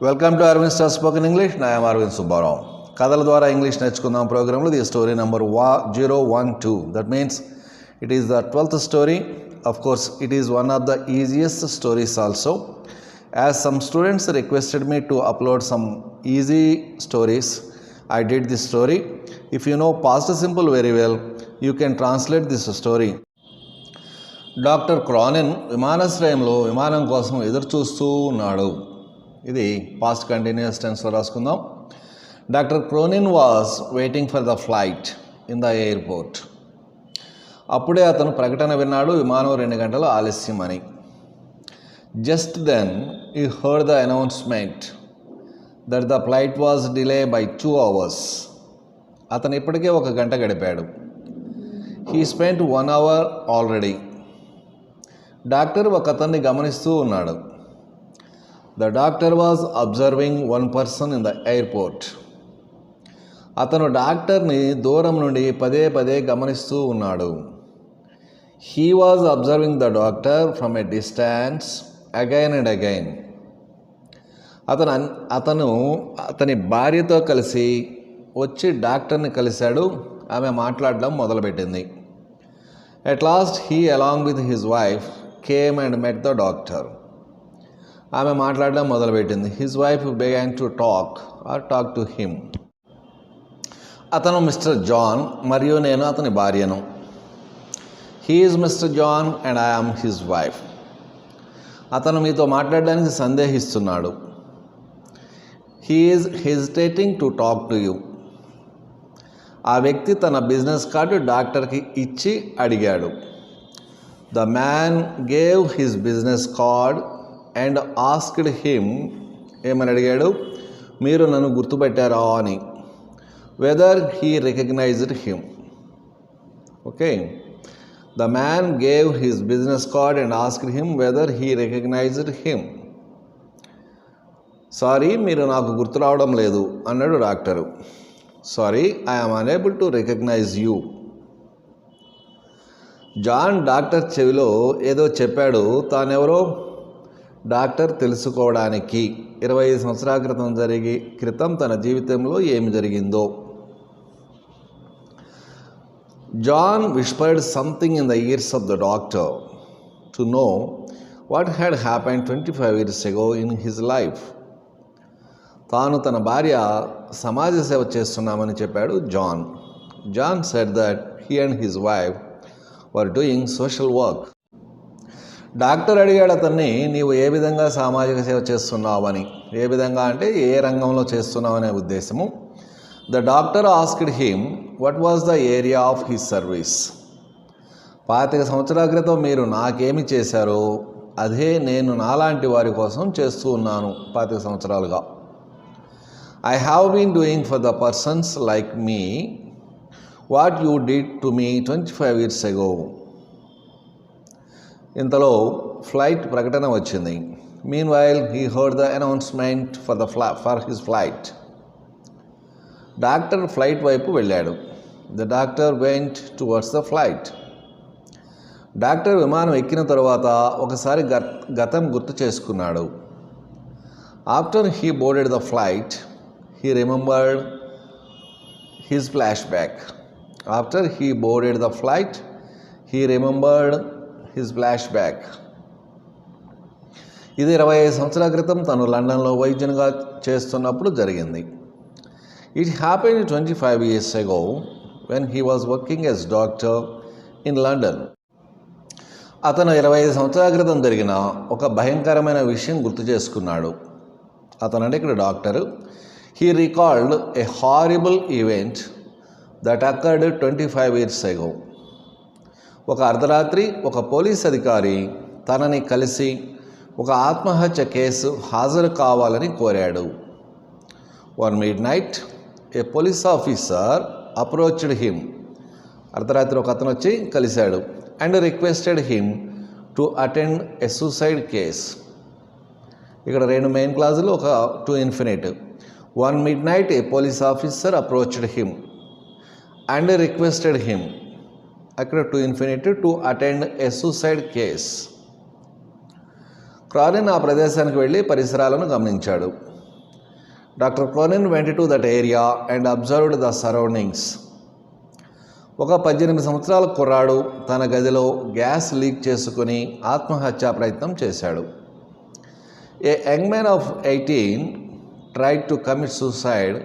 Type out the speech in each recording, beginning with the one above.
Welcome to Aravind star spoken English నా am Aravind Subbarao కథల ద్వారా ఇంగ్లీష్ నేర్చుకుందాం ప్రోగ్రాంలో ది స్టోరీ నెంబర్ వా zero one two that means it is the twelfth story of course it is one of the easiest stories also as some students requested me to upload some easy stories I did this story if you know past simple very well you can translate this story doctor Cronin విమానాశ్రయంలో విమానం కోసం ఎదురు చూస్తూ ఉన్నాడు ఇది past continuous టెన్స్లో రాసుకుందాం. Doctor Cronin was waiting for the flight in the airport అప్పుడే అతను ప్రకటన విన్నాడు విమానం రెండు గంటలు ఆలస్యం అని just then he heard the announcement that the flight was delay by two hours అతను ఇప్పటికే ఒక గంట గడిపాడు. He spent one hour already doctor ఒక అతన్ని గమనిస్తూ ఉన్నాడు. The doctor was observing one person in the airport అతను డాక్టర్ని దూరం నుండి పదే పదే గమనిస్తూ ఉన్నాడు. He was observing the doctor from a distance again and again అతను అన్- అతను అతని భార్యతో కలిసి వచ్చి డాక్టర్ని కలిశాడు. ఆమె మాట్లాడడం మొదలుపెట్టింది. At last he along with his wife came and met the doctor ఆమె మాట్లాడడం మొదలుపెట్టింది. His wife began to talk or talk to him అతను మిస్టర్ జాన్ మరియు నేను అతని భార్యను. He's Mr John and I'm his wife అతను మీతో మాట్లాడడానికి సందేహిస్తున్నాడు. He's hesitating to talk to you ఆ వ్యక్తి తన బిజినెస్ కార్డు డాక్టర్కి ఇచ్చి అడిగాడు. The man gave his business card and asked him ఏమని అడిగాడు? మీరు నన్ను గుర్తుపెట్టారా అని. Whether he recognized him okay the man gave his business card and asked him whether he recognized him sorry మీరు నాకు గుర్తు రావడం లేదు అన్నాడు doctor. Sorry I'm unable to recognize you John doctor చెవిలో ఏదో చెప్పాడు. తానెవరో? డాక్టర్ తెలుసుకోవడానికి ఇరవై ఐదు సంవత్సరాల క్రితం జరిగి క్రితం తన జీవితంలో ఏమి జరిగిందో. John whispered something in the ears of the doctor to know what had happen twenty five years ago in his life. తాను తన భార్య సమాజ సేవ చేస్తున్నామని చెప్పాడు John. John said that he and his wife were doing social work. Doctor అడిగాడు అతన్ని నీవు ఏ విధంగా సామాజిక సేవ చేస్తున్నావని ఏ విధంగా అంటే ఏ రంగంలో చేస్తున్నావనే ఉద్దేశము. The doctor asked him what was the area of his service పాతిక సంవత్సరాల క్రితం మీరు నాకేమి చేశారో అదే నేను నాలాంటి వారి కోసం చేస్తూ ఉన్నాను పాతిక సంవత్సరాలుగా. I have been doing for the persons like me what you did to me twenty five years ago ఇంతలో ఫ్లైట్ ప్రకటన వచ్చింది. Meanwhile he heard the announcement for the ఫ్లా for his flight doctor flight వైపు వెళ్ళాడు. The doctor went towards the flight doctor విమానం ఎక్కిన తరువాత ఒకసారి గతం గుర్తు చేసుకున్నాడు. After he boarded the flight he remembered his flashback after he boarded the flight he remembered his flashback ఇది ఇరవై ఐదు సంవత్సరాల క్రితం తను లండన్లో వైద్యునిగా చేస్తున్నప్పుడు జరిగింది. It happen twenty five years ago when he was working as doctor in London అతను ఇరవై ఐదు సంవత్సరాల క్రితం జరిగిన ఒక భయంకరమైన విషయం గుర్తు చేసుకున్నాడు. అతను అంటే ఇక్కడ doctor. He recalled a horrible event that occurred twenty five years ago ఒక అర్ధరాత్రి ఒక పోలీస్ అధికారి తనని కలిసి ఒక ఆత్మహత్య కేసు హాజరు కావాలని కోరాడు. One midnight a police officer approached him అర్ధరాత్రి ఒక అతను వచ్చి కలిశాడు and requested him to attend a suicide case ఇక్కడ రెండు మెయిన్ క్లాజులు ఒక to infinitive one midnight a police officer approached him and requested him అక్కడ to infinitive to attend a suicide case Cronin ఆ ప్రదేశానికి వెళ్ళి పరిసరాలను గమనించాడు. Doctor Cronin went to that area and observed the surroundings ఒక పద్దెనిమిది సంవత్సరాల కుర్రాడు తన గదిలో గ్యాస్ లీక్ చేసుకుని ఆత్మహత్యా ప్రయత్నం చేశాడు. A young man of eighteen try to commit suicide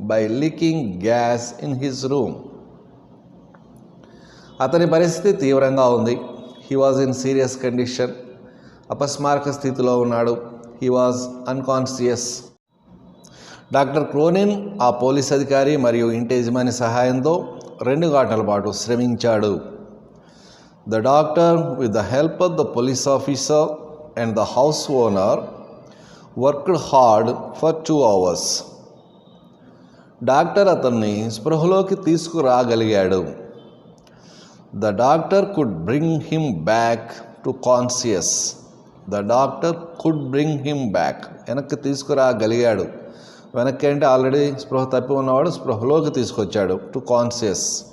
by leaking gas in his room అతని పరిస్థితి తీవ్రంగా ఉంది. He was in serious condition అపస్మారక స్థితిలో ఉన్నాడు. He was unconscious doctor Cronin ఆ పోలీస్ అధికారి మరియు ఇంటి యజమాని సహాయంతో రెండు గంటల పాటు శ్రమించాడు. The doctor with the help of the police officer and the house owner worked hard for two hours doctor అతన్ని స్పృహలోకి తీసుకురాగలిగాడు. The doctor could bring him back to conscious the doctor could bring him back వెనక్కి తీసుకురాగలిగాడు. వెనక్కి అంటే already స్పృహ తప్పి ఉన్నవాడు స్పృహలోకి తీసుకొచ్చాడు టు కాన్సియస్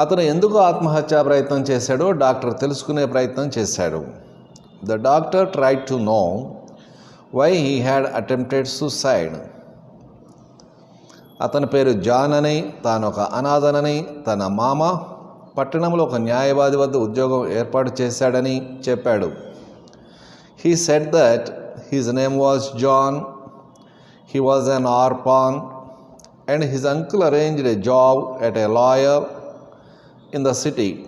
అతను ఎందుకు ఆత్మహత్యా ప్రయత్నం చేశాడో డాక్టర్ తెలుసుకునే ప్రయత్నం చేశాడు. The doctor try to know why he had attempted suicide అతని పేరు జాన్ అని తాను ఒక అనాథనని తన మామ పట్టణంలో ఒక న్యాయవాది వద్ద ఉద్యోగం ఏర్పాటు చేశాడని చెప్పాడు. He set that his name was John he was an orphan and his uncle arranged a job at a lawyer in the city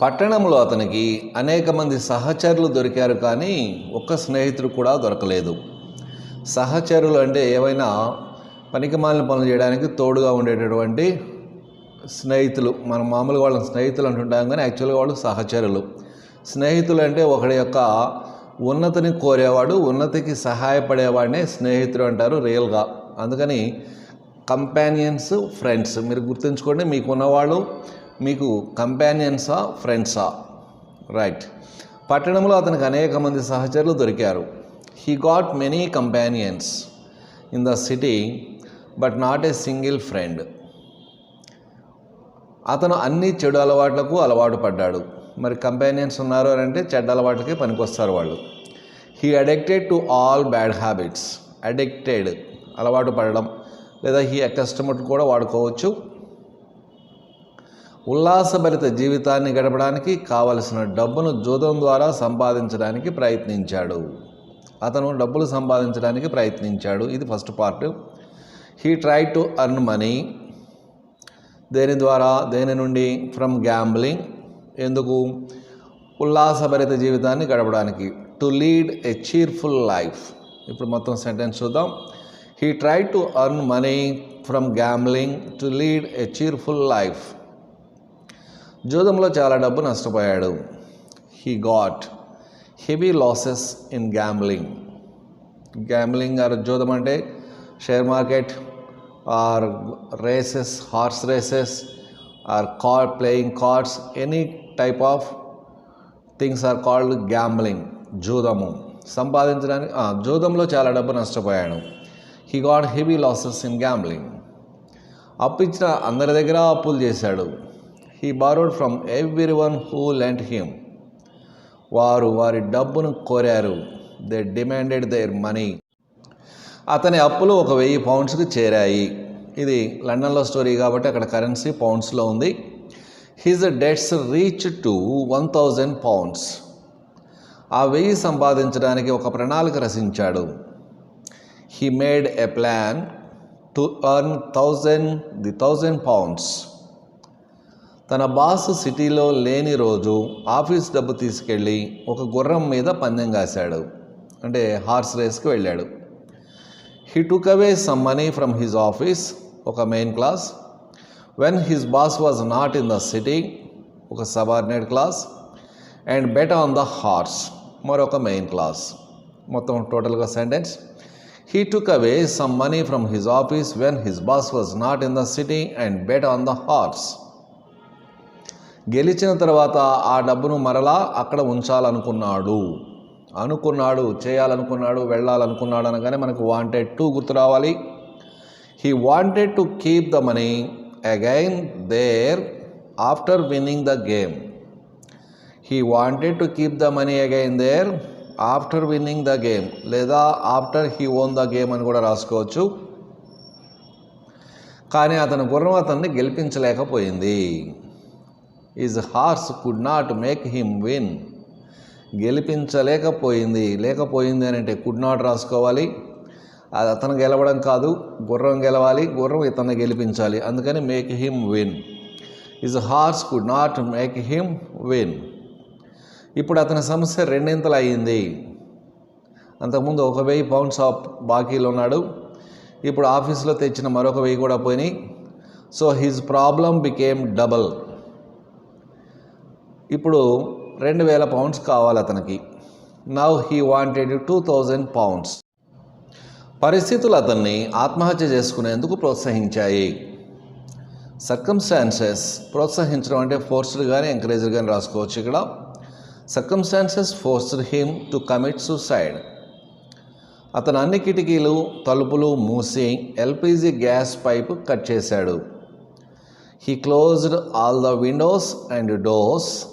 పట్టణంలో అతనికి అనేక మంది సహచరులు దొరికారు కానీ ఒక్క స్నేహితుడు కూడా దొరకలేదు. సహచరులు అంటే ఏవైనా పనికిమాలిన పనులు చేయడానికి తోడుగా ఉండేటటువంటి స్నేహితులు మనం మామూలుగా వాళ్ళని స్నేహితులు అంటుంటాం కానీ యాక్చువల్గా వాళ్ళు సహచరులు. స్నేహితులు అంటే ఒకడి యొక్క ఉన్నతిని కోరేవాడు ఉన్నతికి సహాయపడేవాడినే స్నేహితుడు అంటారు రియల్గా. అందుకని కంపానియన్స్ ఫ్రెండ్స్. మీరు గుర్తుంచుకోండి మీకు ఉన్నవాళ్ళు మీకు కంపానియన్సా ఫ్రెండ్సా? రైట్. పట్టణంలో అతనికి అనేక మంది సహచరులు దొరికారు. He got many companions in the city but not a single friend అతను అన్ని చెడు అలవాట్లకు అలవాటు పడ్డాడు. మరి కంపానియన్స్ ఉన్నారు అని అంటే చెడ్డ అలవాట్లకి పనికొస్తారు వాళ్ళు. He addicted to all bad habits addicted అలవాటు పడడం. లేదా హీ అకస్టమర్ కూడా వాడుకోవచ్చు. ఉల్లాసభరిత జీవితాన్ని గడపడానికి కావలసిన డబ్బును జూదం ద్వారా సంపాదించడానికి ప్రయత్నించాడు. అతను డబ్బులు సంపాదించడానికి ప్రయత్నించాడు. ఇది first part he try to earn money దేని ద్వారా? దేని నుండి? ఫ్రమ్ గ్యాంబ్లింగ్ ఎందుకు? ఉల్లాసభరిత జీవితాన్ని గడపడానికి. To lead a cheerful life ఇప్పుడు మొత్తం సెంటెన్స్ చూద్దాం. He try to earn money from gambling to lead a cheerful life జూదంలో చాలా డబ్బు నష్టపోయాడు. He got heavy losses in gambling gambling or జూదం అంటే share market. Or races horse races or car playing cards any type of things are called gambling జూదము. సంపాదించడానికి ఆ, జూదంలో చాలా డబ్బు నష్టపోయాడు. He got heavy losses in gambling. అప్పు ఇచ్చిన అందరి దగ్గర అప్పులు చేశాడు. He borrowed from everyone who lent him. వారు వారి డబ్బును కోరారు. They demanded their money. అతని అప్పులు ఒక వెయ్యి పౌండ్స్కి చేరాయి. ఇది లండన్లో స్టోరీ కాబట్టి అక్కడ కరెన్సీ పౌండ్స్లో ఉంది. His debts reach to one thousand pounds ఆ వెయ్యి సంపాదించడానికి ఒక ప్రణాళిక రచించాడు. He made a plan to earn thousand the thousand pounds తన బాస్ సిటీలో లేని రోజు ఆఫీస్ డబ్బు తీసుకెళ్ళి ఒక గుర్రం మీద పందెం కాశాడు. అంటే హార్స్ రేస్కి వెళ్ళాడు. He took away some money from his office ఒక main clause when his boss was not in the city ఒక subordinate clause and bet on the horse మరొక మెయిన్ క్లాస్ మొత్తం టోటల్గా sentence he took away some money from his office when his boss was not in the city and bet on the horse గెలిచిన తర్వాత ఆ డబ్బును మరలా అక్కడ ఉంచాలనుకున్నాడు. అనుకున్నాడు చేయాలనుకున్నాడు వెళ్ళాలనుకున్నాడు అనగానే మనకు వాంటెడ్ టు గుర్తు రావాలి. He wanted to keep the money again there after winning the game he wanted to keep the money again there after winning the game లేదా after he won the game అని కూడా రాసుకోవచ్చు. కానీ అతని గుర్రం అతన్ని గెలిపించలేకపోయింది. His horse could not make him win గెలిపించలేకపోయింది. లేకపోయింది అని అంటే కుడ్ నాట్ రాసుకోవాలి. అది అతను గెలవడం కాదు గుర్రం గెలవాలి గుర్రం ఇతను గెలిపించాలి. అందుకని make him win his horse could not make him win ఇప్పుడు అతని సమస్య రెండింతలు అయ్యింది. అంతకుముందు ఒక వెయ్యి పౌండ్స్ ఆఫ్ బాకీలు ఉన్నాడు. ఇప్పుడు ఆఫీస్లో తెచ్చిన మరొక వెయ్యి కూడా పోయినాయి. So his problem became double ఇప్పుడు రెండు వేల పౌండ్స్ కావాలి అతనికి. Now he wanted two thousand pounds పరిస్థితులు అతన్ని ఆత్మహత్య చేసుకునేందుకు ప్రోత్సహించాయి. సర్కమ్స్టాన్సెస్ ప్రోత్సహించడం అంటే ఫోర్స్డ్ కానీ ఎంకరేజ్డ్ కానీ రాసుకోవచ్చు ఇక్కడ. Circumstances forced him to commit suicide అతను అన్ని కిటికీలు తలుపులు మూసి ఎల్పిజి గ్యాస్ పైప్ కట్ చేశాడు. He closed all the windows and doors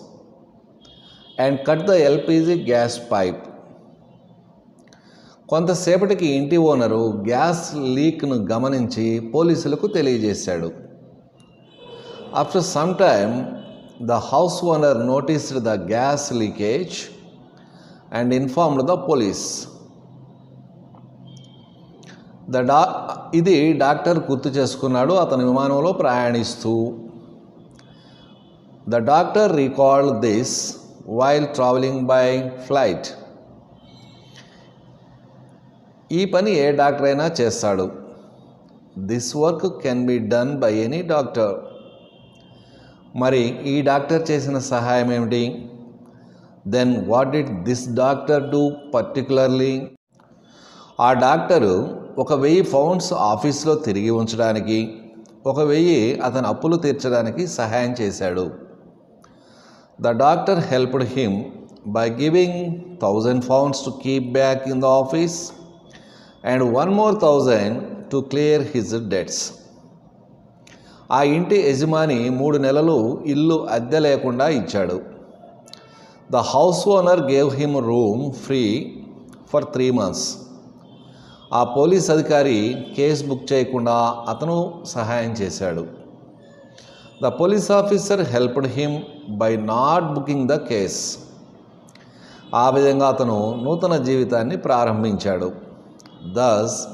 and cut the LPG gas pipe కొంతసేపటికి ఇంటి ఓనరు గ్యాస్ లీక్ను గమనించి పోలీసులకు తెలియజేశాడు. After some time the house owner noticed the gas leakage and informed the police. The డా ఇది doctor గుర్తు చేసుకున్నాడు అతని విమానంలో ప్రయాణిస్తూ. The doctor record this while travelling by flight ఈ పని ఏ డాక్టర్ అయినా చేస్తాడు. This work can be done by any doctor మరి ఈ డాక్టర్ చేసిన సహాయం ఏమిటి? Then what did this doctor do particularly ఆ డాక్టరు ఒక వెయ్యి పౌండ్స్ ఆఫీస్లో తిరిగి ఉంచడానికి ఒక వెయ్యి అతని అప్పులు తీర్చడానికి సహాయం చేశాడు. The doctor helped him by giving thousand pounds to keep back in the office and one more thousand to clear his debts ఆ ఇంటి యజమాని మూడు నెలలు ఇల్లు అద్దె లేకుండా ఇచ్చాడు. The house owner gave him room free for three months ఆ పోలీస్ అధికారి కేసు బుక్ చేయకుండా అతను సహాయం చేశాడు. The police officer helped him by not booking the case ఆ విధంగా అతను నూతన జీవితాన్ని ప్రారంభించాడు. Thus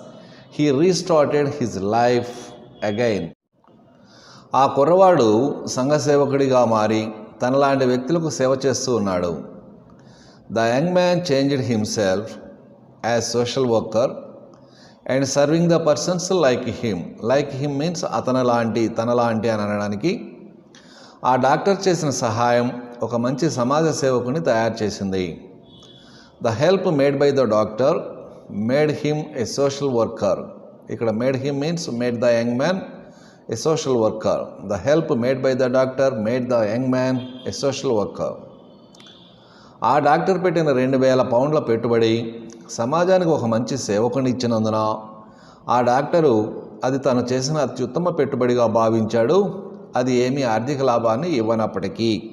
he restarted his life again ఆ కుర్రవాడు సంఘసేవకుడిగా మారి తనలాంటి వ్యక్తులకు సేవ చేస్తూ ఉన్నాడు. The young man changed himself as social worker and serving the persons like him like him means అతను లాంటి తన లాంటి అని అనడానికి. ఆ డాక్టర్ చేసిన సహాయం ఒక మంచి సమాజ సేవకుని తయారు చేసింది. The help made by the doctor made him a social worker ఇక్కడ made him means made the young man a social worker the help made by the doctor made the young man a social worker ఆ doctor పెట్టిన రెండు వేల పౌండ్ల పెట్టుబడి సమాజానికి ఒక మంచి సేవకుని ఇచ్చినందున ఆ డాక్టరు అది తను చేసిన అత్యుత్తమ పెట్టుబడిగా భావించాడు. అది ఏమీ ఆర్థిక లాభాన్ని ఇవ్వనప్పటికీ.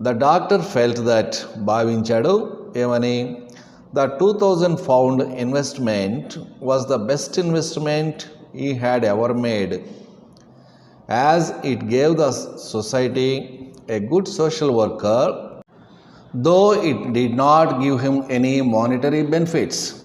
ద డాక్టర్ ఫెల్ట్ దట్ భావించాడు. ఏమని? The two thousand pound investment was the best investment he had ever made. As it gave the society a good social worker though it did not give him any monetary benefits.